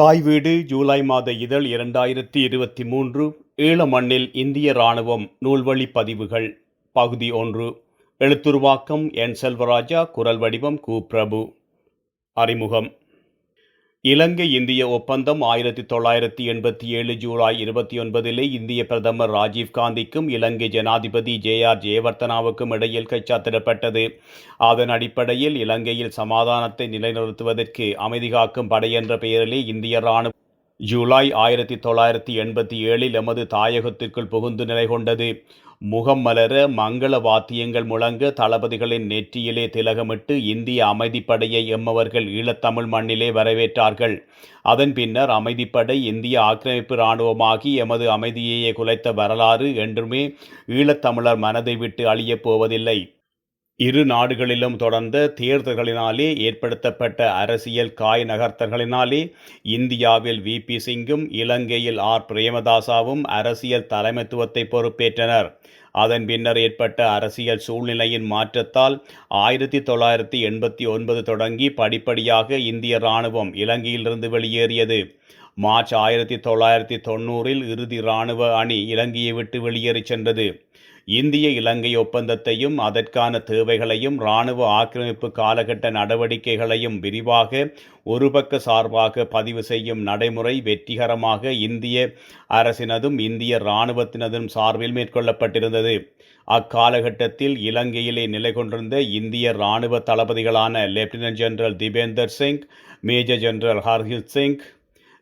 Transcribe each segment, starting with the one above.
தாய் வீடு ஜூலை மாத இதழ் இரண்டாயிரத்தி இருபத்தி மூன்று ஈழ மண்ணில் இந்திய இராணுவம் நூல்வழி பதிவுகள் பகுதி ஒன்று. எழுத்துருவாக்கம் என் செல்வராஜா குரல் வடிவம் கு. பிரபு. அறிமுகம். இலங்கை இந்திய ஒப்பந்தம் ஆயிரத்தி தொள்ளாயிரத்தி எண்பத்தி ஏழு ஜூலை இருபத்தி ஒன்பதிலே இந்திய பிரதமர் ராஜீவ் காந்திக்கும் இலங்கை ஜனாதிபதி ஜே ஆர் ஜெயவர்த்தனாவுக்கும் இடையில் கைச்சாத்திடப்பட்டது. அதன் அடிப்படையில் இலங்கையில் சமாதானத்தை நிலைநிறுத்துவதற்கு அமைதி காக்கும் படை என்ற பெயரிலே இந்திய ராணுவம் ஜூலை ஆயிரத்தி தொள்ளாயிரத்தி எண்பத்தி ஏழில் எமது தாயகத்திற்குள் புகுந்து நிலை கொண்டது முகம் மலர மங்கள வாத்தியங்கள் முழங்க தளபதிகளின் நெற்றியிலே திலகமிட்டு இந்திய அமைதிப்படையை எம்மவர்கள் ஈழத்தமிழ் மண்ணிலே வரவேற்றார்கள். அதன் பின்னர் அமைதிப்படை இந்திய ஆக்கிரமிப்பு இராணுவமாகி எமது அமைதியையே குலைத்த வரலாறு என்றுமே ஈழத்தமிழர் மனதை விட்டு அழியப் போவதில்லை. இரு நாடுகளிலும் தொடர்ந்த தேர்தல்களினாலே ஏற்படுத்தப்பட்ட அரசியல் காய் நகர்த்தல்களினாலே இந்தியாவில் வி. பி. சிங்கும் இலங்கையில் ஆர். பிரேமதாசாவும் அரசியல் தலைமைத்துவத்தை பொறுப்பேற்றனர். அதன் பின்னர் ஏற்பட்ட அரசியல் சூழ்நிலையின் மாற்றத்தால் ஆயிரத்தி தொள்ளாயிரத்தி எண்பத்தி ஒன்பது தொடங்கி படிப்படியாக இந்திய இராணுவம் இலங்கையிலிருந்து வெளியேறியது. மார்ச் ஆயிரத்தி தொள்ளாயிரத்தி தொண்ணூறில் இறுதி இராணுவ அணி இலங்கையை விட்டு வெளியேறிச் சென்றது. இந்திய இலங்கை ஒப்பந்தத்தையும் அதற்கான தேவைகளையும் இராணுவ ஆக்கிரமிப்பு காலகட்ட நடவடிக்கைகளையும் விரிவாக ஒருபக்க சார்பாக பதிவு செய்யும் நடைமுறை வெற்றிகரமாக இந்திய அரசினதும் இந்திய இராணுவத்தினதும் சார்பில் மேற்கொள்ளப்பட்டிருந்தது. அக்காலகட்டத்தில் இலங்கையிலே நிலை கொண்டிருந்த இந்திய இராணுவ தளபதிகளான lieutenant general Dipender Singh major general Harjit Singh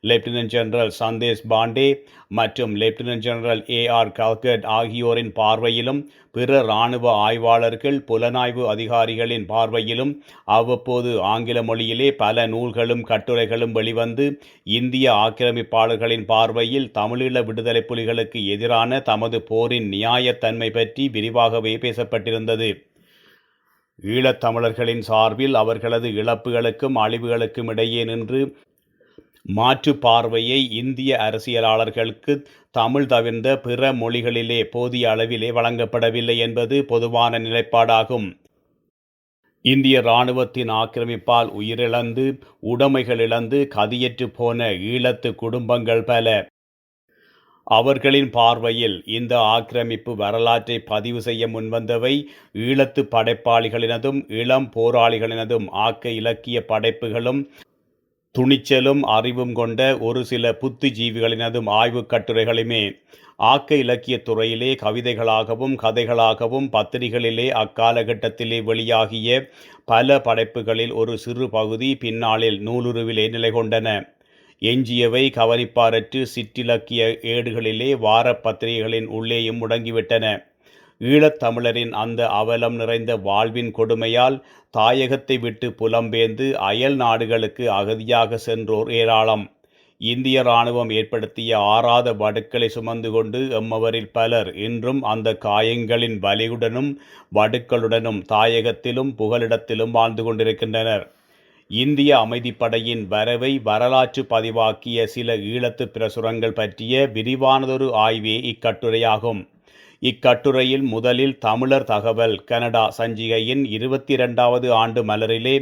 lieutenant general Sandesh Pandey மற்றும் lieutenant general A R Kalkat ஆகியோரின் பார்வையிலும் பிற இராணுவ ஆய்வாளர்கள் புலனாய்வு அதிகாரிகளின் பார்வையிலும் அவ்வப்போது ஆங்கில மொழியிலே பல நூல்களும் கட்டுரைகளும் வெளிவந்து இந்திய ஆக்கிரமிப்பாளர்களின் பார்வையில் தமிழீழ விடுதலை புலிகளுக்கு எதிரான தமது போரின் நியாயத்தன்மை பற்றி விரிவாகவே பேசப்பட்டிருந்தது. ஈழத்தமிழர்களின் சார்பில் அவர்களது இழப்புகளுக்கும் அழிவுகளுக்கும் இடையே நின்று மாற்று பார்வையை இந்திய அரசியலாளர்களுக்கு தமிழ் தவிர்ந்த பிற மொழிகளிலே போதிய அளவிலே வழங்கப்படவில்லை என்பது பொதுவான நிலைப்பாடாகும். இந்திய இராணுவத்தின் ஆக்கிரமிப்பால் உயிரிழந்து உடைமைகள் இழந்து கதியற்று போன ஈழத்து குடும்பங்கள் பல. அவர்களின் பார்வையில் இந்த ஆக்கிரமிப்பு வரலாற்றை பதிவு செய்ய முன்வந்தவை ஈழத்து படைப்பாளிகளினதும் இளம் போராளிகளினதும் ஆக்க இலக்கிய படைப்புகளும் துணிச்சலும் அறிவும் கொண்ட ஒரு சில புத்திஜீவிகளினதும் ஆய்வுக் கட்டுரைகளுமே ஆக்க இலக்கியத் துறையிலே கவிதைகளாகவும் கதைகளாகவும் பத்திரிகைகளிலே அக்காலகட்டத்திலே வெளியாகிய பல படைப்புகளில் ஒரு சிறு பகுதி பின்னாளில் நூலுருவிலே நிலை கொண்டன எஞ்சியவை கவனிப்பாரற்று சிற்றிலக்கிய ஏடுகளிலே வார பத்திரிகைகளின் உள்ளேயும் முடங்கிவிட்டன. ஈழத்தமிழரின் அந்த அவலம் நிறைந்த வாழ்வின் கொடுமையால் தாயகத்தை விட்டு புலம்பெயர்ந்து அயல் நாடுகளுக்கு அகதியாக சென்றோர் ஏராளம். இந்திய இராணுவம் ஏற்படுத்திய ஆறாத வடுக்களை சுமந்து கொண்டு எம்மவரில் பலர் இன்றும் அந்த காயங்களின் வலியுடனும் வடுக்களுடனும் தாயகத்திலும் புகலிடத்திலும் வாழ்ந்து கொண்டிருக்கின்றனர். இந்திய அமைதிப்படையின் வரவை வரலாற்று பதிவாக்கிய சில ஈழத்து பிரசுரங்கள் பற்றிய விரிவானதொரு ஆய்வே இக்கட்டுரையாகும். இக்கட்டுரையில் முதலில் தமிழர் தகவல் கனடா சஞ்சிகையின் இருபத்தி இரண்டாவது ஆண்டு மலரிலே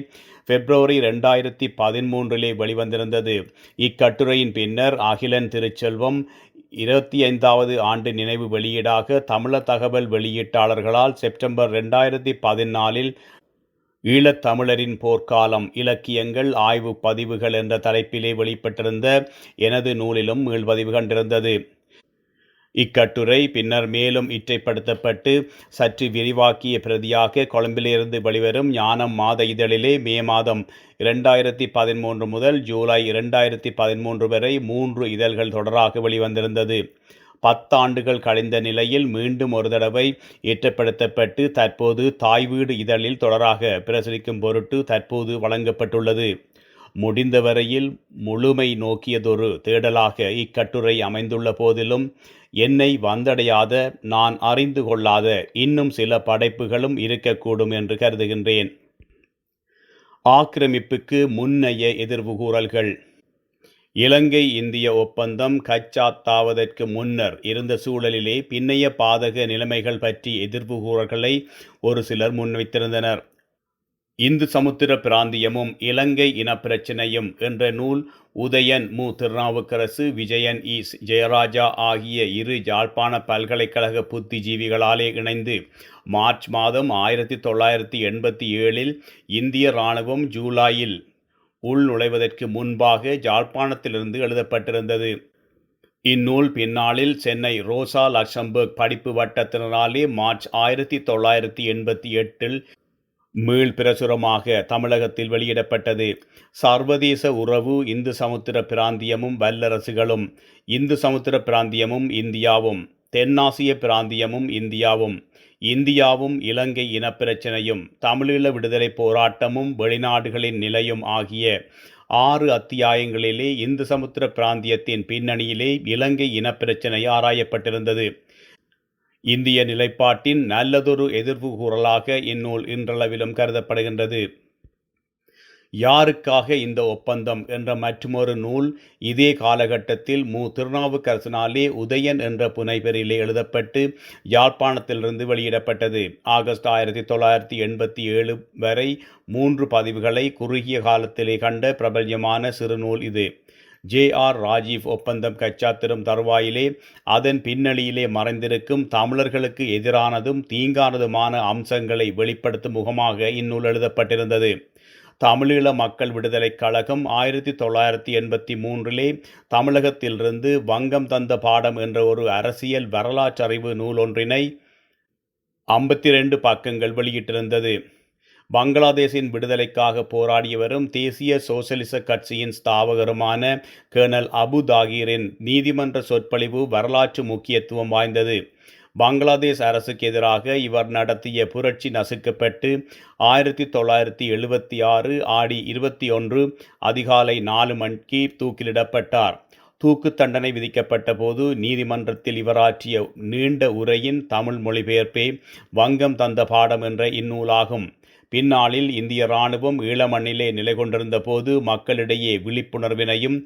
பிப்ரவரி ரெண்டாயிரத்தி பதிமூன்றிலே வெளிவந்திருந்தது. இக்கட்டுரையின் பின்னர் அகிலன் திருச்செல்வம் இருபத்தி ஐந்தாவது ஆண்டு நினைவு வெளியீடாக தமிழர் தகவல் வெளியீட்டாளர்களால் செப்டம்பர் ரெண்டாயிரத்தி பதினாலில் ஈழத்தமிழரின் போர்க்காலம் இலக்கியங்கள் ஆய்வு பதிவுகள் என்ற தலைப்பிலே வெளிப்பட்டிருந்த எனது நூலிலும் மீள்பதிவு கண்டிருந்தது. இக்கட்டுரை பின்னர் மேலும் இற்றைப்படுத்தப்பட்டு சற்று விரிவாக்கிய பிரதியாக கொழும்பிலிருந்து வெளிவரும் ஞானம் மாத இதழிலே மே மாதம் இரண்டாயிரத்தி பதிமூன்று முதல் ஜூலை இரண்டாயிரத்தி பதிமூன்று வரை மூன்று இதழ்கள் தொடராக வெளிவந்திருந்தது. பத்தாண்டுகள் கழிந்த நிலையில் மீண்டும் ஒரு தடவை ஏற்றப்படுத்தப்பட்டு தற்போது தாய் வீடு இதழில் தொடராக பிரசுரிக்கும் பொருட்டு தற்போது வழங்கப்பட்டுள்ளது. முடிந்தவரையில் முழுமை நோக்கியதொரு தேடலாக இக்கட்டுரை அமைந்துள்ள போதிலும் என்னை வந்தடையாத நான் அறிந்து கொள்ளாத இன்னும் சில படைப்புகளும் இருக்கக்கூடும் என்று கருதுகின்றேன். ஆக்கிரமிப்புக்கு முன்னைய எதிர்வுகூறல்கள். இலங்கை இந்திய ஒப்பந்தம் கச்சாத்தாவதற்கு முன்னர் இருந்த சூழலிலே பின்னைய பாதக நிலைமைகள் பற்றி எதிர்வுகூறல்களை ஒரு சிலர் முன்வைத்திருந்தனர். இந்து சமுத்திர பிராந்தியமும் இலங்கை இனப்பிரச்சினையும் என்ற நூல் உதயன் மு. திருநாவுக்கரசு விஜயன் இ. ஜெயராஜா ஆகிய இரு யாழ்ப்பாண பல்கலைக்கழக புத்திஜீவிகளாலே இணைந்து மார்ச் மாதம் ஆயிரத்தி தொள்ளாயிரத்தி எண்பத்தி ஏழில் இந்திய இராணுவம் ஜூலையில் உள் நுழைவதற்கு முன்பாக ஜாழ்ப்பாணத்திலிருந்து எழுதப்பட்டிருந்தது. இந்நூல் பின்னாளில் சென்னை ரோசா லக்சம்பர்க் படிப்பு வட்டத்தினராலே மார்ச் ஆயிரத்தி தொள்ளாயிரத்தி எண்பத்தி எட்டில் மீள் பிரசுரமாக தமிழகத்தில் வெளியிடப்பட்டது. சர்வதேச உறவு இந்து சமுத்திர பிராந்தியமும் வல்லரசுகளும் இந்து சமுத்திர பிராந்தியமும் இந்தியாவும் தென்னாசிய பிராந்தியமும் இந்தியாவும் இந்தியாவும் இலங்கை இனப்பிரச்சனையும் தமிழீழ விடுதலை போராட்டமும் வெளிநாடுகளின் நிலையும் ஆகிய ஆறு அத்தியாயங்களிலே இந்து சமுத்திர பிராந்தியத்தின் பின்னணியிலே இலங்கை இனப்பிரச்சனை ஆராயப்பட்டிருந்தது. இந்திய நிலைப்பாட்டின் நல்லதொரு எதிர்வு கூறலாக இந்நூல் இன்றளவிலும் கருதப்படுகின்றது. யாருக்காக இந்த ஒப்பந்தம் என்ற மற்றுமொரு நூல் இதே காலகட்டத்தில் மு. திருநாவுக்கரசனாலே உதயன் என்ற புனைபெயரிலே எழுதப்பட்டு யாழ்ப்பாணத்திலிருந்து வெளியிடப்பட்டது. ஆகஸ்ட் ஆயிரத்தி தொள்ளாயிரத்தி எண்பத்தி ஏழு வரை மூன்று பதிவுகளை குறுகிய காலத்திலே கண்ட பிரபல்யமான சிறுநூல் இது. ஜே ஆர் ராஜீவ் ஒப்பந்தம் கச்சாத்திரும் தருவாயிலே அதன் பின்னணியிலே மறைந்திருக்கும் தமிழர்களுக்கு எதிரானதும் தீங்கானதுமான அம்சங்களை வெளிப்படுத்தும் முகமாக இந்நூல் எழுதப்பட்டிருந்தது. தமிழீழ மக்கள் விடுதலைக் கழகம் ஆயிரத்தி தொள்ளாயிரத்தி எண்பத்தி மூன்றிலே தமிழகத்திலிருந்து வங்கம் தந்த பாடம் என்ற ஒரு அரசியல் வரலாற்றறிவு நூலொன்றினை ஐம்பத்தி ரெண்டு பக்கங்கள் வெளியிட்டிருந்தது. பங்களாதேஷின் விடுதலைக்காக போராடியவரும் தேசிய சோசலிச கட்சியின் ஸ்தாபகருமான கேர்னல் அபு தாகீரின் நீதிமன்ற சொற்பொழிவு வரலாற்று முக்கியத்துவம் வாய்ந்தது. பங்களாதேஷ் அரசுக்கு எதிராக இவர் நடத்திய புரட்சி நசுக்கப்பட்டு ஆயிரத்தி தொள்ளாயிரத்தி எழுபத்தி ஆறு ஆடி இருபத்தி ஒன்று அதிகாலை நாலு மணிக்கு தூக்கிலிடப்பட்டார். தூக்கு தண்டனை விதிக்கப்பட்ட போது நீதிமன்றத்தில் இவராற்றிய நீண்ட உரையின் தமிழ் மொழிபெயர்ப்பே வங்கம் தந்த பாடம் என்ற இந்நூலாகும். பின்னாளில் இந்திய இராணுவம் ஈழமண்ணிலே நிலை கொண்டிருந்த போது மக்களிடையே விழிப்புணர்வினையும்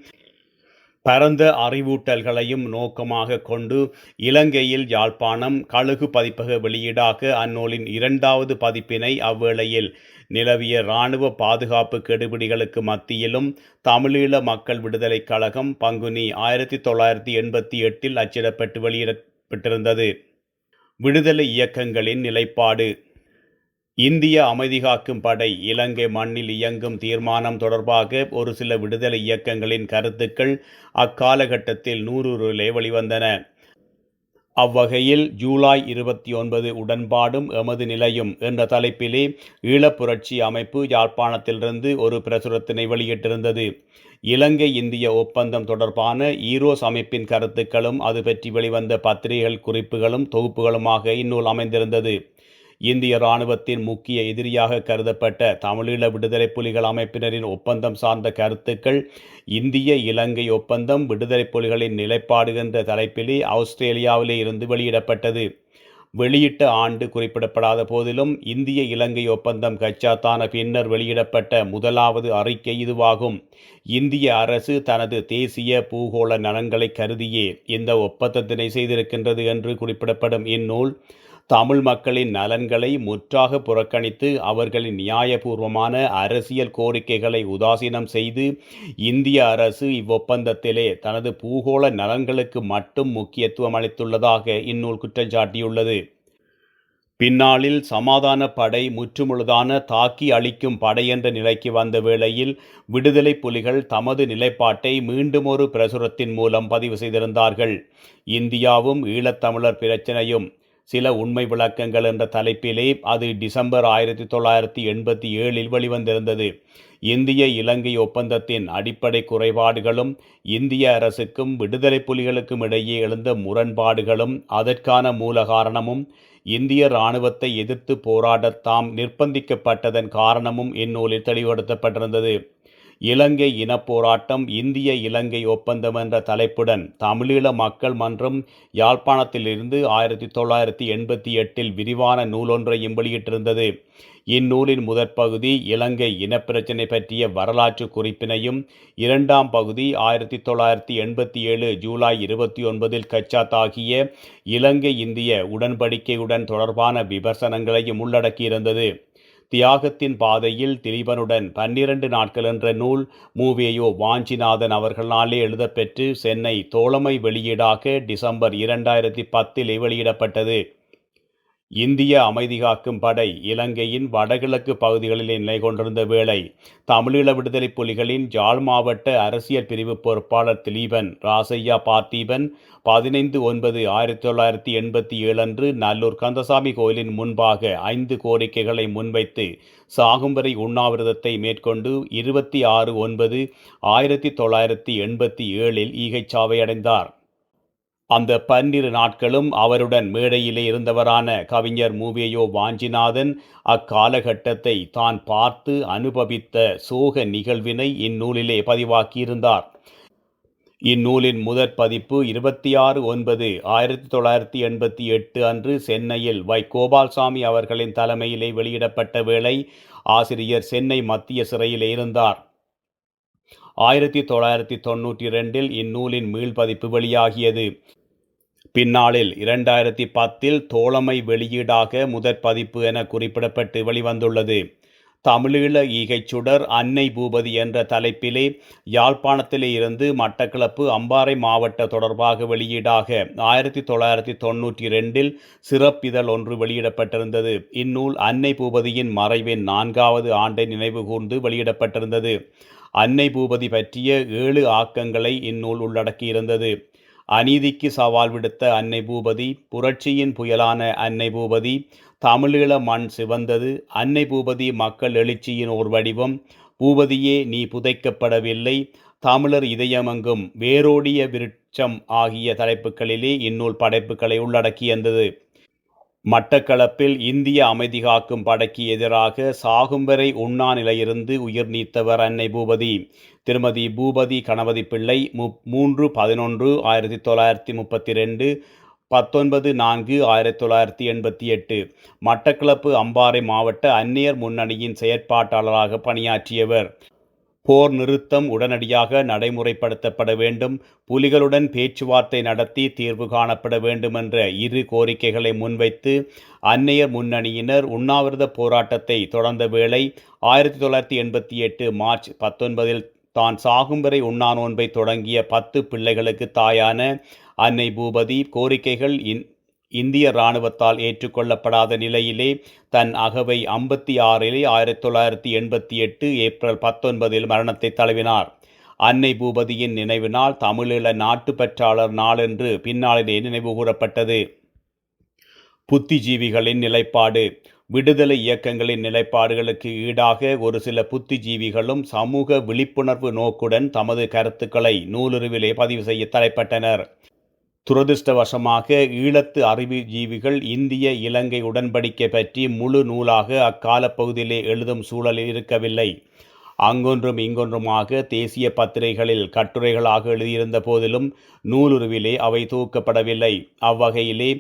பரந்த அறிவூட்டல்களையும் நோக்கமாக கொண்டு இலங்கையில் யாழ்ப்பாணம் கழுகு பதிப்பக வெளியீடாக அந்நூலின் இரண்டாவது பதிப்பினை அவ்வேளையில் நிலவிய இராணுவ பாதுகாப்பு கெடுபிடிகளுக்கு மத்தியிலும் தமிழீழ மக்கள் விடுதலைக் கழகம் பங்குனி ஆயிரத்தி தொள்ளாயிரத்தி எண்பத்தி எட்டில் அச்சிடப்பட்டு வெளியிடப்பட்டிருந்தது. விடுதலை இயக்கங்களின் நிலைப்பாடு. இந்திய அமைதி காக்கும் படை இலங்கை மண்ணில் இயங்கும் தீர்மானம் தொடர்பாக ஒரு சில விடுதலை இயக்கங்களின் கருத்துக்கள் அக்காலகட்டத்தில் நூறுரிலே வெளிவந்தன. அவ்வகையில் ஜூலை இருபத்தி ஒன்பது உடன்பாடும் எமது நிலையும் என்ற தலைப்பிலே ஈழப்புரட்சி அமைப்பு யாழ்ப்பாணத்திலிருந்து ஒரு பிரசுரத்தினை வெளியிட்டிருந்தது. இலங்கை இந்திய ஒப்பந்தம் தொடர்பான ஈரோஸ் அமைப்பின் கருத்துக்களும் அது பற்றி வெளிவந்த பத்திரிகைகள் குறிப்புகளும் தொகுப்புகளுமாக இந்நூல் அமைந்திருந்தது. இந்திய இராணுவத்தின் முக்கிய எதிரியாக கருதப்பட்ட தமிழீழ விடுதலை புலிகள் அமைப்பினரின் ஒப்பந்தம் சார்ந்த கருத்துக்கள் இந்திய இலங்கை ஒப்பந்தம் விடுதலை புலிகளின் நிலைப்பாடு என்ற தலைப்பிலே ஆஸ்திரேலியாவிலே இருந்து வெளியிடப்பட்டது. வெளியிட்ட ஆண்டு குறிப்பிடப்படாத போதிலும் இந்திய இலங்கை ஒப்பந்தம் கச்சாத்தான பின்னர் வெளியிடப்பட்ட முதலாவது அறிக்கை இதுவாகும். இந்திய அரசு தனது தேசிய பூகோள நலன்களை கருதியே இந்த ஒப்பந்தத்தினை செய்திருக்கின்றது என்று குறிப்பிடப்படும் இந்நூல் தமிழ் மக்களின் நலன்களை முற்றாக புறக்கணித்து அவர்களின் நியாயபூர்வமான அரசியல் கோரிக்கைகளை உதாசீனம் செய்து இந்திய அரசு இவ்வொப்பந்தத்திலே தனது பூகோள நலன்களுக்கு மட்டும் முக்கியத்துவம் அளித்துள்ளதாக இந்நூல் குற்றம் சாட்டியுள்ளது. பின்னாளில் சமாதான படை முற்றுமுழுதான தாக்கி அளிக்கும் படை என்ற நிலைக்கு வந்த வேளையில் விடுதலை புலிகள் தமது நிலைப்பாட்டை மீண்டும் ஒரு பிரசுரத்தின் மூலம் பதிவு செய்திருந்தார்கள். இந்தியாவும் ஈழத்தமிழர் பிரச்சனையும் சில உண்மை விளக்கங்கள் என்ற தலைப்பிலே அது டிசம்பர் ஆயிரத்தி தொள்ளாயிரத்தி எண்பத்தி ஏழில் வெளிவந்திருந்தது. இந்திய இலங்கை ஒப்பந்தத்தின் அடிப்படை குறைபாடுகளும் இந்திய அரசுக்கும் விடுதலை புலிகளுக்கும் இடையே எழுந்த முரண்பாடுகளும் அதற்கான மூல காரணமும் இந்திய இராணுவத்தை எதிர்த்து போராடத் தாம் நிர்பந்திக்கப்பட்டதன் காரணமும் இந்நூலில் தெளிவுபடுத்தப்பட்டிருந்தது. இலங்கை இனப்போராட்டம் இந்திய இலங்கை ஒப்பந்தம் என்ற தலைப்புடன் தமிழீழ மக்கள் மன்றம் யாழ்ப்பாணத்திலிருந்து ஆயிரத்தி தொள்ளாயிரத்தி எண்பத்தி எட்டில் விரிவான நூலொன்றையும் வெளியிட்டிருந்தது. இந்நூலின் முதற் பகுதி இலங்கை இனப்பிரச்சினை பற்றிய வரலாற்று குறிப்பினையும் இரண்டாம் பகுதி ஆயிரத்தி தொள்ளாயிரத்தி எண்பத்தி ஏழு ஜூலை இருபத்தி ஒன்பதில் கச்சாத்தாகிய இலங்கை இந்திய உடன்படிக்கையுடன் தொடர்பான விமர்சனங்களையும் உள்ளடக்கியிருந்தது. தியாகத்தின் பாதையில் திலீபனுடன் பன்னிரண்டு நாட்கள் என்ற நூல் மூவேயோ வாஞ்சிநாதன் அவர்களாலே எழுதப்பெற்று சென்னை தோழமை வெளியீடாக டிசம்பர் இரண்டாயிரத்தி பத்தில் வெளியிடப்பட்டது. இந்திய அமைதி காக்கும் படை இலங்கையின் வடகிழக்கு பகுதிகளில் நிலை கொண்டிருந்த வேளை தமிழீழ விடுதலை புலிகளின் ஜாழ் மாவட்ட அரசியல் பிரிவு பொறுப்பாளர் திலீபன் ராசையா பார்த்தீபன் பதினைந்து ஒன்பது ஆயிரத்தி தொள்ளாயிரத்தி எண்பத்தி ஏழு அன்று நல்லூர் கந்தசாமி கோயிலின் முன்பாக ஐந்து கோரிக்கைகளை முன்வைத்து சாகும் வரை உண்ணாவிரதத்தை மேற்கொண்டு இருபத்தி ஆறு ஒன்பது ஆயிரத்தி தொள்ளாயிரத்தி எண்பத்தி ஏழில் ஈகைச்சாவை அடைந்தார் அந்த பன்னிரு நாட்களும் அவருடன் மேடையிலே இருந்தவரான கவிஞர் மூவேயோ வாஞ்சிநாதன் அக்காலகட்டத்தை தான் பார்த்து அனுபவித்த சோக நிகழ்வினை இந்நூலிலே பதிவாக்கியிருந்தார். இந்நூலின் முதற் பதிப்பு இருபத்தி ஆறு ஒன்பது ஆயிரத்தி தொள்ளாயிரத்தி எண்பத்தி எட்டு அன்று சென்னையில் வை. கோபால்சாமி அவர்களின் தலைமையிலே வெளியிடப்பட்ட வேளை ஆசிரியர் சென்னை மத்திய சிறையிலே இருந்தார். ஆயிரத்தி தொள்ளாயிரத்தி தொன்னூற்றி ரெண்டில் இந்நூலின் மீள்பதிப்பு வெளியாகியது. பின்னாளில் இரண்டாயிரத்தி பத்தில் தோழமை வெளியீடாக முதற் பதிப்பு என குறிப்பிடப்பட்டு வெளிவந்துள்ளது. தமிழீழ ஈகைச்சுடர் அன்னை பூபதி என்ற தலைப்பிலே யாழ்ப்பாணத்திலே இருந்து மட்டக்களப்பு அம்பாறை மாவட்ட தொடர்பாக வெளியீடாக ஆயிரத்தி தொள்ளாயிரத்தி தொன்னூற்றி ரெண்டில் சிறப்பிதழ் ஒன்று வெளியிடப்பட்டிருந்தது. இந்நூல் அன்னை பூபதியின் மறைவின் நான்காவது ஆண்டை நினைவு கூர்ந்து வெளியிடப்பட்டிருந்தது. அன்னை பூபதி பற்றிய ஏழு ஆக்கங்களை இந்நூல் உள்ளடக்கியிருந்தது. அநீதிக்கு சவால் விடுத்த அன்னை பூபதி புரட்சியின் புயலான அன்னை பூபதி தமிழீழ மண் சிவந்தது. அன்னை பூபதி மக்கள் எழுச்சியின் ஒரு வடிவம். பூபதியே நீ புதைக்கப்படவில்லை. தமிழர் இதயமெங்கும் வேரோடிய விருட்சம் ஆகிய தலைப்புகளிலே இந்நூல் படைப்புகளை உள்ளடக்கியிருந்தது மட்டக்களப்பில் இந்திய அமைதி காக்கும் படைக்கு எதிராக சாகும் வரை உண்ணா நிலையிருந்து உயிர் நீத்தவர் அன்னை பூபதி. திருமதி பூபதி கணபதி பிள்ளை மு மூன்று பதினொன்று ஆயிரத்தி தொள்ளாயிரத்தி முப்பத்தி ரெண்டு பத்தொன்பது நான்கு ஆயிரத்தி தொள்ளாயிரத்தி எண்பத்தி எட்டு. மட்டக்களப்பு அம்பாறை மாவட்ட அந்நியர் முன்னணியின் செயற்பாட்டாளராக பணியாற்றியவர். போர் நிறுத்தம் உடனடியாக நடைமுறைப்படுத்தப்பட வேண்டும். புலிகளுடன் பேச்சுவார்த்தை நடத்தி தீர்வு காணப்பட வேண்டும் என்ற இரு கோரிக்கைகளை முன்வைத்து அன்னையர் முன்னணியினர் உண்ணாவிரத போராட்டத்தை தொடர்ந்த வேளை ஆயிரத்தி தொள்ளாயிரத்தி எண்பத்தி எட்டு மார்ச் பத்தொன்பதில் தான் சாகும் வரை உண்ணா நோன்பை தொடங்கிய பத்து பிள்ளைகளுக்கு தாயான அன்னை பூபதி கோரிக்கைகள் இன் இந்திய இராணுவத்தால் ஏற்றுக்கொள்ளப்படாத நிலையிலே தன் அகவை ஐம்பத்தி ஆறிலே ஆயிரத்தி தொள்ளாயிரத்தி எண்பத்தி எட்டு ஏப்ரல் பத்தொன்பதில் மரணத்தை தழுவினார். அன்னை பூபதியின் நினைவு நாள் தமிழீழ நாட்டுப்பற்றாளர் நாளென்று பின்னாளிலே நினைவு கூறப்பட்டது. புத்திஜீவிகளின் நிலைப்பாடு. விடுதலை இயக்கங்களின் நிலைப்பாடுகளுக்கு ஈடாக ஒரு சில புத்திஜீவிகளும் சமூக விழிப்புணர்வு நோக்குடன் தமது கருத்துக்களை நூலுருவிலே பதிவு செய்ய தலைப்பட்டனர். துரதிருஷ்டவசமாக ஈழத்து அறிவுஜீவிகள் இந்திய இலங்கை உடன்படிக்கை பற்றி முழு நூலாக அக்கால பகுதியிலே எழுதும் சூழலில் இருக்கவில்லை. அங்கொன்றும் இங்கொன்றுமாக தேசிய பத்திரிகைகளில் கட்டுரைகளாக எழுதியிருந்த போதிலும் நூலுருவிலே அவை தூக்கப்படவில்லை. அவ்வகையிலே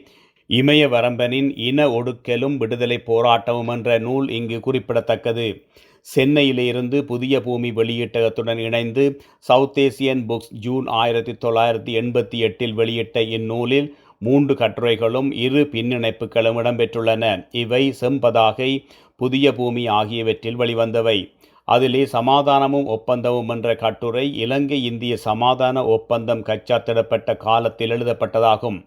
இமய வரம்பனின் இன ஒடுக்கலும் விடுதலை போராட்டமும் என்ற நூல் இங்கு குறிப்பிடத்தக்கது. சென்னையிலிருந்து புதிய பூமி வெளியீட்டகத்துடன் இணைந்து சவுத் ஏசியன் புக்ஸ் ஜூன் ஆயிரத்தி தொள்ளாயிரத்தி எண்பத்தி எட்டில் வெளியிட்ட இந்நூலில் மூன்று கட்டுரைகளும் இரு பின்னிணைப்புகளும் இடம்பெற்றுள்ளன. இவை செம்பதாகை புதிய பூமி ஆகியவற்றில் வெளிவந்தவை. அதிலே சமாதானமும் ஒப்பந்தமும் என்ற கட்டுரை இலங்கை இந்திய சமாதான ஒப்பந்தம் கச்சாத்திடப்பட்ட காலத்தில் எழுதப்பட்டதாகும்.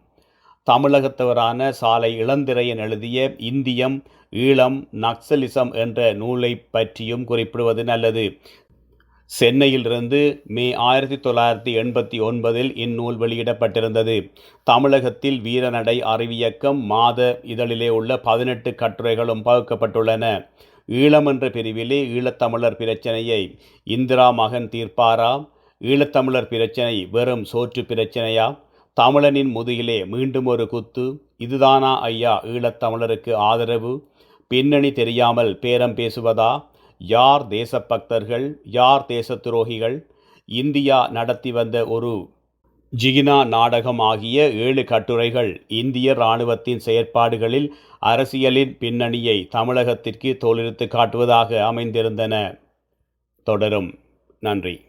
தமிழகத்தவரான சாலை இளந்திரையன் எழுதிய இந்தியம் ஈழம் நக்சலிசம் என்ற நூலை பற்றியும் குறிப்பிடுவது நல்லது. சென்னையிலிருந்து மே ஆயிரத்தி தொள்ளாயிரத்தி எண்பத்தி ஒன்பதில் இந்நூல் வெளியிடப்பட்டிருந்தது. தமிழகத்தில் வீரநடை அறிவியக்கம் மாத இதழிலே உள்ள பதினெட்டு கட்டுரைகளும் பகுக்கப்பட்டுள்ளன. ஈழம் என்ற பிரிவிலே ஈழத்தமிழர் பிரச்சனையை இந்திரா மகன் தீர்ப்பாரா? ஈழத்தமிழர் பிரச்சனை வெறும் சோற்று பிரச்சனையா? தமிழனின் முதுகிலே மீண்டும் ஒரு குத்து. இதுதானா ஐயா ஈழத்தமிழருக்கு ஆதரவு. பின்னணி தெரியாமல் பேரம் பேசுவதா? யார் தேசபக்தர்கள் யார் தேச துரோகிகள்? இந்தியா நடத்தி வந்த ஒரு ஜிகினா நாடகம் ஆகிய ஏழு கட்டுரைகள் இந்திய இராணுவத்தின் செயற்பாடுகளில் அரசியலின் பின்னணியை தமிழகத்திற்கு தோலிருத்து காட்டுவதாக அமைந்திருந்தன. தொடரும். நன்றி.